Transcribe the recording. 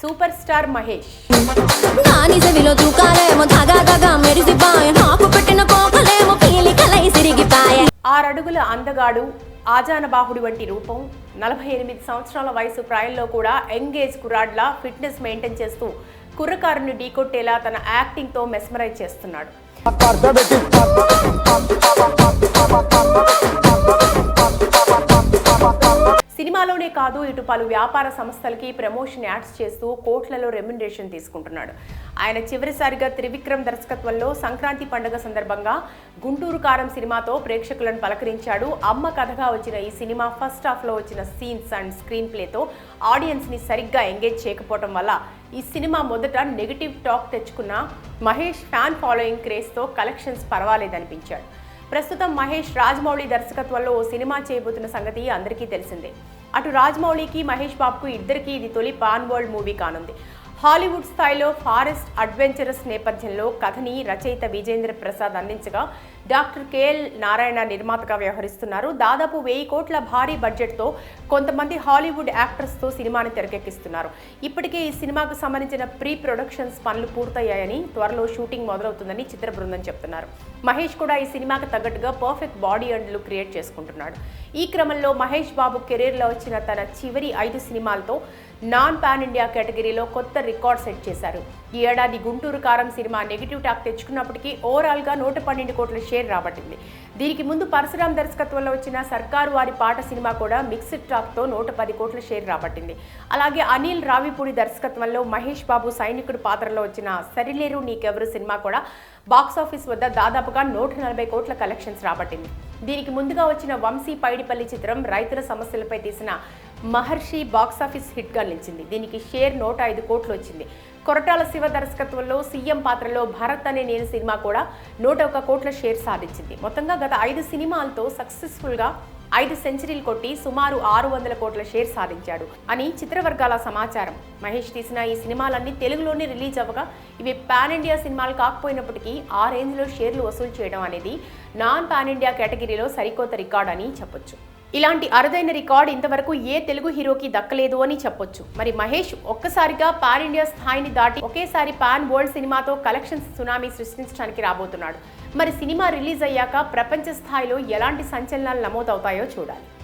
Super star Mahesh. ఆరడుగుల అందగాడు ఆజానబాహుడి వంటి రూపం నలభై ఎనిమిది సంవత్సరాల వయసు ప్రాయంలో కూడా యంగేజ్ కురాడ్లా ఫిట్నెస్ మెయింటైన్ చేస్తూ కుర్రకారుని ఢీకొట్టేలా తన యాక్టింగ్తో మెస్మరైజ్ చేస్తున్నాడు. సినిమాలోనే కాదు ఇటు పలు వ్యాపార సంస్థలకి ప్రమోషన్ యాడ్స్ చేస్తూ కోట్లలో రెమ్యునరేషన్ తీసుకుంటున్నాడు. ఆయన చివరిసారిగా త్రివిక్రమ్ దర్శకత్వంలో సంక్రాంతి పండుగ సందర్భంగా గుంటూరు కారం సినిమాతో ప్రేక్షకులను పలకరించాడు. అమ్మ కథగా వచ్చిన ఈ సినిమా ఫస్ట్ హాఫ్లో వచ్చిన సీన్స్ అండ్ స్క్రీన్ ప్లేతో ఆడియన్స్ని సరిగ్గా ఎంగేజ్ చేయకపోవటం వల్ల ఈ సినిమా మొదట నెగిటివ్ టాక్ తెచ్చుకున్న మహేష్ ఫ్యాన్ ఫాలోయింగ్ క్రేజ్తో కలెక్షన్స్ పర్వాలేదనిపించాడు. ప్రస్తుతం మహేష్ రాజమౌళి దర్శకత్వంలో ఓ సినిమా చేయబోతున్న సంగతి అందరికీ తెలిసిందే. అటు రాజమౌళికి మహేష్ బాబుకు ఇద్దరికి ఇది తొలి పాన్ వరల్డ్ మూవీ కానుంది. హాలీవుడ్ స్థాయిలో ఫారెస్ట్ అడ్వెంచరస్ నేపథ్యంలో కథని రచయిత విజేంద్ర ప్రసాద్ అందించగా డాక్టర్ కేఎల్ నారాయణ నిర్మాతగా వ్యవహరిస్తున్నారు. దాదాపు వెయ్యి కోట్ల భారీ బడ్జెట్తో కొంతమంది హాలీవుడ్ యాక్టర్స్తో సినిమాని తెరకెక్కిస్తున్నారు. ఇప్పటికే ఈ సినిమాకు సంబంధించిన ప్రీ ప్రొడక్షన్స్ పనులు పూర్తయ్యాయని త్వరలో షూటింగ్ మొదలవుతుందని చిత్ర బృందం చెప్తున్నారు. మహేష్ కూడా ఈ సినిమాకి తగ్గట్టుగా పర్ఫెక్ట్ బాడీ అండ్లు క్రియేట్ చేసుకుంటున్నాడు. ఈ క్రమంలో మహేష్ బాబు కెరీర్లో వచ్చిన తన చివరి ఐదు సినిమాలతో నాన్ పాన్ ఇండియా కేటగిరీలో కొత్త రికార్డ్ సెట్ చేశారు. ఈ ఏడాది గుంటూరు కారం సినిమా నెగిటివ్ టాక్ తెచ్చుకున్నప్పటికీ ఓవరాల్గా నూట పన్నెండు కోట్ల షేర్ రాబట్టింది. దీనికి ముందు పరశురాం దర్శకత్వంలో వచ్చిన సర్కారు వారి పాట సినిమా కూడా మిక్స్డ్ టాక్తో నూట పది కోట్ల షేర్ రాబట్టింది. అలాగే అనిల్ రావిపూడి దర్శకత్వంలో మహేష్ బాబు సైనికుడు పాత్రలో వచ్చిన సరిలేరు నీకెవరు సినిమా కూడా బాక్సాఫీస్ వద్ద దాదాపుగా నూట నలభై కోట్ల కలెక్షన్స్ రాబట్టింది. దీనికి ముందుగా వచ్చిన వంశీ పైడిపల్లి చిత్రం రైతుల సమస్యలపై తీసిన మహర్షి బాక్సాఫీస్ హిట్గా నిలిచింది. దీనికి షేర్ నూట ఐదు కోట్లు వచ్చింది. కొరటాల శివ దర్శకత్వంలో సీఎం పాత్రలో భరత్ అనే నేను సినిమా కూడా నూట ఒక కోట్ల షేర్ సాధించింది. మొత్తంగా గత ఐదు సినిమాలతో సక్సెస్ఫుల్గా ఐదు సెంచరీలు కొట్టి సుమారు ఆరు వందల కోట్ల షేర్ సాధించాడు. అని చిత్రవర్గాల సమాచారం. మహేష్ తీసిన ఈ సినిమాలన్నీ తెలుగులోనే రిలీజ్ అవ్వగా ఇవి పాన్ ఇండియా సినిమాలు కాకపోయినప్పటికీ ఆ రేంజ్లో షేర్లు వసూలు చేయడం అనేది నాన్ పాన్ ఇండియా కేటగిరీలో సరికొత్త రికార్డ్ అని చెప్పొచ్చు. ఇలాంటి అరుదైన రికార్డ్ ఇంతవరకు ఏ తెలుగు హీరోకి దక్కలేదు అని చెప్పొచ్చు. మరి మహేష్ ఒక్కసారిగా పాన్ ఇండియా స్థాయిని దాటి ఒకేసారి పాన్ వరల్డ్ సినిమాతో కలెక్షన్స్ సునామీ సృష్టించడానికి రాబోతున్నాడు. మరి సినిమా రిలీజ్ అయ్యాక ప్రపంచ స్థాయిలో ఎలాంటి సంచలనాలు నమోదవుతాయో చూడాలి.